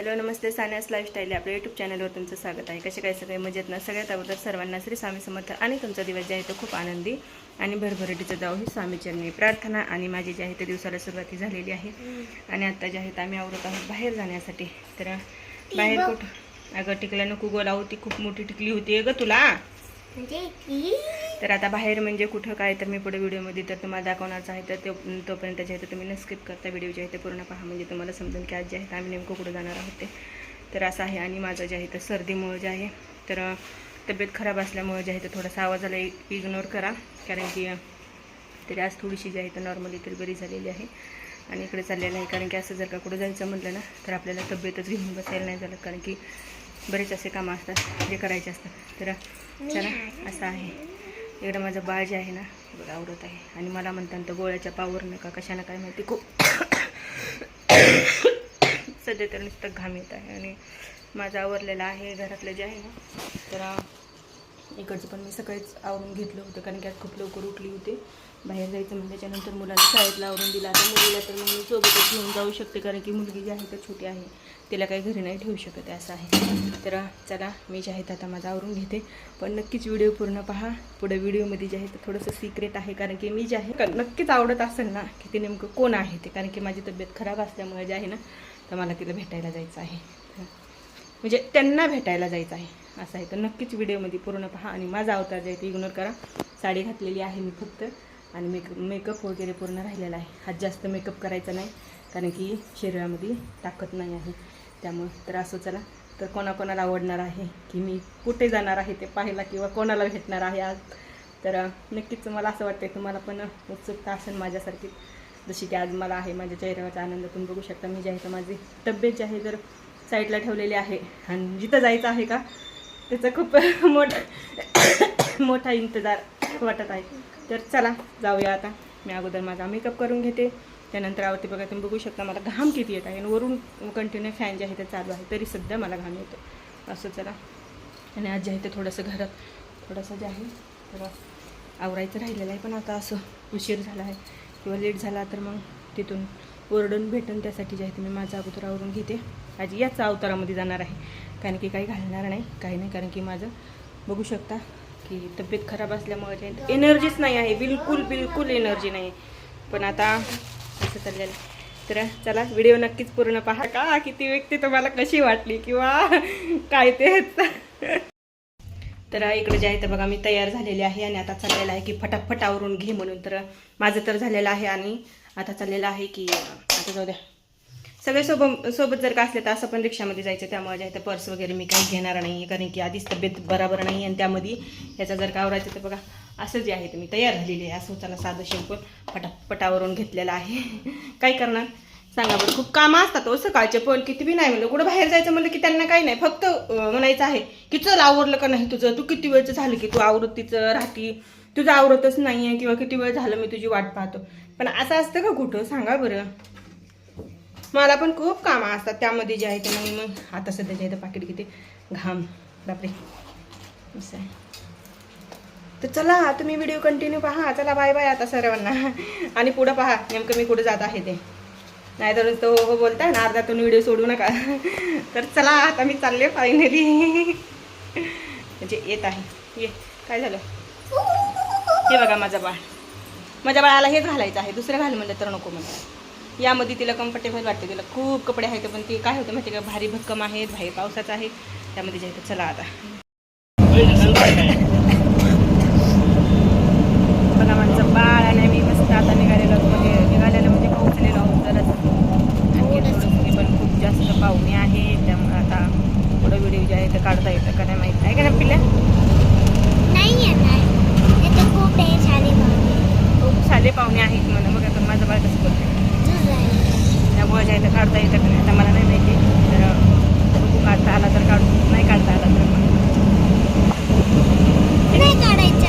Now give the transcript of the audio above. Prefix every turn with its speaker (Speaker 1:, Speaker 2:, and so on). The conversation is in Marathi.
Speaker 1: हॅलो नमस्ते. सान्यास लाईफस्टाईल आपल्या यूट्यूब चॅनलवर तुमचं स्वागत आहे. कसे काय सगळे? मजेत ना? सगळ्यात अगोदर सर्वांना श्री स्वामी समर्थ आणि तुमचा दिवस जे आहे तो खूप आनंदी आणि भरभराटीचं जाऊ ही स्वामीचरणी प्रार्थना आणि माझी जी आहे ते दिवसाला सुरुवाती झालेली आहे. आणि आत्ता जे आहेत आम्ही आवरत आहोत बाहेर जाण्यासाठी. तर बाहेर कुठं? अगं टिकल्या नको गोलावू ती खूप मोठी टिकली होती. अगं तुला.
Speaker 2: म्हणजे
Speaker 1: तर आता बाहेर म्हणजे कुठं काय तर मी पुढे व्हिडिओमध्ये तर तुम्हाला दाखवणारच आहे तर तो तोपर्यंत जे आहे तर तुम्ही न स्किप करता. व्हिडिओ जे आहे ते पूर्ण पहा. म्हणजे तुम्हाला समजेल की आज जे आहे आम्ही नेमकं कुठं जाणार आहोत ते. तर असं आहे आणि माझं जे आहे तर सर्दीमुळं जे आहे तर तब्येत खराब असल्यामुळं जे आहे तर थोडासा आवाजाला इग्नोर करा. कारण की तरी आज थोडीशी जी आहे तर नॉर्मली तरी बरी झालेली आहे. आणि इकडे चाललेलं आहे. कारण की असं जर का कुठं जायचं म्हटलं ना तर आपल्याला तब्येतच घेऊन बसायला नाही झालं कारण की बरेच असे कामं असतात जे करायचे असतात. तर चला असं आहे. इकडं माझं बाळ जे आहे ना बघा आवडत आहे. आणि मला म्हणतात तर गोळ्याच्या पावरनं का कशानं काय माहिती? खूप सध्या तर नुसतं घाम येत आहे आणि माझं आवरलेलं आहे घरातलं जे आहे ना तर इकडचं पण मी सकाळीच आवरून घेतलं होतं कारण की आज खूप लवकर उठली होती. बाहेर जायचं म्हणजे त्याच्यानंतर मुलाला शाळेतला आवरून दिला. आता मुलीला तर मी सोबतच घेऊन जाऊ शकते कारण की मुलगी जी आहे तर छोटी आहे. तिला काही घरी नाही ठेवू शकत असं आहे. तर चला मी जे आहे आता माझा आवरून घेते. पण नक्कीच व्हिडिओ पूर्ण पहा. पुढे व्हिडिओमध्ये जे आहे तर थोडंसं सिक्रेट आहे कारण की मी जे आहे नक्कीच आवडत असेल ना की ते नेमकं कोण आहे ते. कारण की माझी तब्येत खराब असल्यामुळे जे आहे ना तर मला तिला भेटायला जायचं आहे. म्हणजे त्यांना भेटायला जायचं आहे. असं आहे. तर नक्कीच व्हिडिओमध्ये पूर्ण पहा आणि माझा अवतार जे आहे ते इग्नोर करा. साडी घातलेली आहे मी फक्त. आणि मेक मेकअप वगैरे पूर्ण राहिलेला आहे. हात जास्त मेकअप करायचा नाही कारण की शरीरामध्ये ताकद नाही आहे. त्यामुळे तर असं चला. तर कोणाकोणाला आवडणार आहे की मी कुठे जाणार आहे ते पाहायला किंवा कोणाला भेटणार आहे आज? तर नक्कीच मला असं वाटतं तुम्हाला पण उत्सुकता असेल माझ्यासारखी. जशी की आज मला आहे माझ्या चेहऱ्याचा आनंद तुम्ही बघू शकता मी जे आहे तर माझी तब्येत जी आहे तर साईडला ठेवलेली आहे. आणि जिथं जायचं आहे का? त्याचा खूप मोठा मोठा इंतजार वाटत आहे. तर चला जाऊया आता. मी अगोदर माझा मेकअप करून घेते. त्यानंतर आवडते बघा तुम्ही बघू शकता मला घाम किती येत आहे. आणि वरून कंटिन्यू फॅन जे आहे ते चालू आहे. तरी सध्या मला घाम येतो. असं चला. आणि आज जे आहे ते थोडंसं घरात थोडंसं जे आहे तर आवरायचं राहिलेलं आहे. पण आता असं उशीर झाला आहे. किंवा लेट झाला तर मग तिथून ओरडून भेटून त्यासाठी जे आहे ते मी माझा अगोदर आवरून घेते. आज याच अवतारामध्ये जाणार आहे. कारण की काही घालणार नाही काही नाही. कारण की माझं बघू शकता की तब्येत खराब असल्यामुळे जे एनर्जीच नाही आहे. बिलकुल बिलकुल एनर्जी नाही पण आता असं चाललेलं आहे. तर चला व्हिडिओ नक्कीच पूर्ण पहा. का? किती व्यक्ती तुम्हाला कशी वाटली? किंवा काय ते? तर इकडे जे आहे तर बघा मी तयार झालेली आहे आणि आता चाललेलं आहे की फटाफट आवरून घे म्हणून. तर माझं तर झालेलं आहे आणि आता चाललेलं आहे की आता जाऊ द्या. सगळे सोबत सोबत जर का असले तर असं पण रिक्षामध्ये जायचं त्यामुळे जे आहे पर्स वगैरे मी काही घेणार नाही कारण की आधीच तब्येत बराबर नाही आणि त्यामध्ये ह्याचा जर का आवरायचं तर बघा असं जे आहे ते मी तयार झालेली आहे. असं त्याला साधं शिंपून पटा पटावरून घेतलेलं आहे. काय करणार? सांगा बरं खूप कामं असतात हो सकाळचे पण किती बी नाही म्हणलं कुठं बाहेर जायचं म्हणलं की त्यांना काही नाही. फक्त म्हणायचं आहे की चल आवरलं का नाही तुझं? तू किती वेळचं झालं की तू आवृत्तीचं राहती? तुझं आवरतच नाही आहे किंवा किती वेळ झालं मी तुझी वाट पाहतो? पण असं असतं का कुठं? सांगा बरं. मला पण खूप कामं असतात त्यामध्ये जे आहे ते. मग मग आता सध्या जे आहे ते पाकिट किती घाम. बापरे. असं आहे. तर चला तुम्ही व्हिडिओ कंटिन्यू पहा. चला बाय बाय आता सर्वांना. आणि पुढं पहा नेमकं मी कुठं जात आहे ते. नाही तर तो हो हो बोलताय ना अर्धातून व्हिडिओ सोडू नका. तर चला आता मी चालले फायनली म्हणजे येत आहे. ये. काय झालं? हे बघा माझा बाळ. माझ्या बाळाला हेच घालायचं आहे दुसरं घाल म्हणलं तर नको म्हणलं. यामध्ये तिला कम्फर्टेबल वाटते तिला खूप कपडे आहेत पण ते काय होतं माहिती का भारी भक्कम आहेत बाहेर पावसाचं आहे. त्यामध्ये जे चला आता. बघा माझं बाळ आणि मी मस्त आता निघालेलो म्हणजे निघालेलं म्हणजे पोहोचलेलो आहोत तर आणखी पण खूप जास्त पाहुणे आहे त्यामुळे आता पुढं व्हिडिओ जे आहे ते काढता येतं का नाही माहीत. नाही का ना पिल्या
Speaker 2: नाही खूप आहे
Speaker 1: खूप साधे पाहुणे आहेत म्हणा बघा तर माझं बाळ कसं बोलते त्यामुळे जे आहे काढता येतं का नाही आता मला नाही माहिती. तर बघू काढता आला तर काढू नाही काढता आला तर मग
Speaker 2: नाही काढायचा.